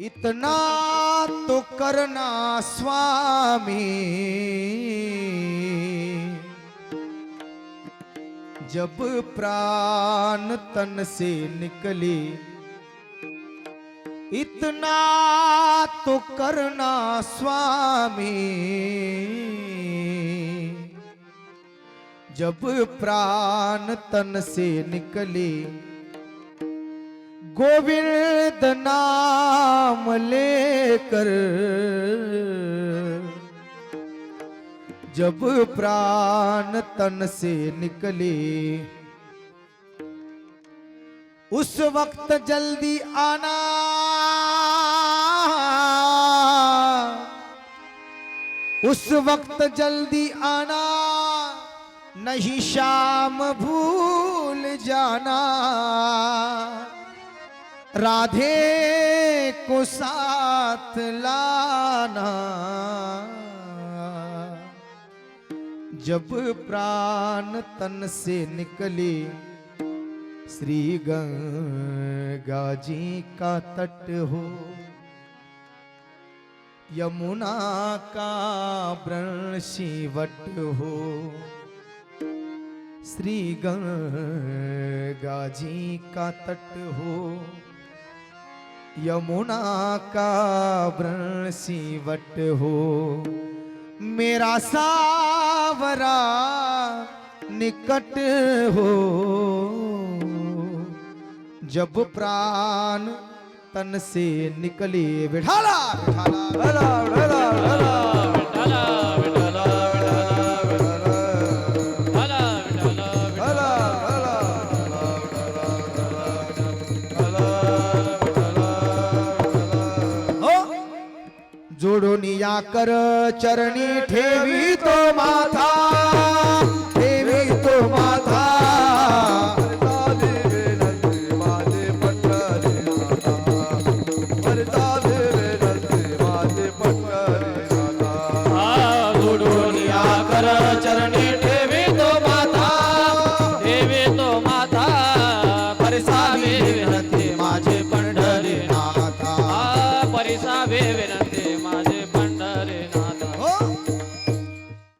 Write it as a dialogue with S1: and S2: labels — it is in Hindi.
S1: इतना तो करना स्वामी। जब प्राण तन से निकले, इतना तो करना स्वामी। जब प्राण तन से निकले गोविंद नाम लेकर जब प्राण तन से निकले, उस वक्त जल्दी आना। उस वक्त जल्दी आना, नहीं शाम भूल जाना। राधे को साथ लाना। जब प्राण तन से निकले, श्री गंगा जी का तट हो। यमुना का वृषिवट हो। श्री गंगा जी का तट हो। यमुना का व्रण सीवट हो, मेरा सावरा निकट हो। जब प्राण तन से निकले बिठाला बिठाला जोडोनिया
S2: कर चरणी ठेवी तो
S1: माथा चरणी ठेवी तो माथा ठेवी तो माथा. परिसावे विनंती माझे पंढरी नाथा. परिसावे विनंती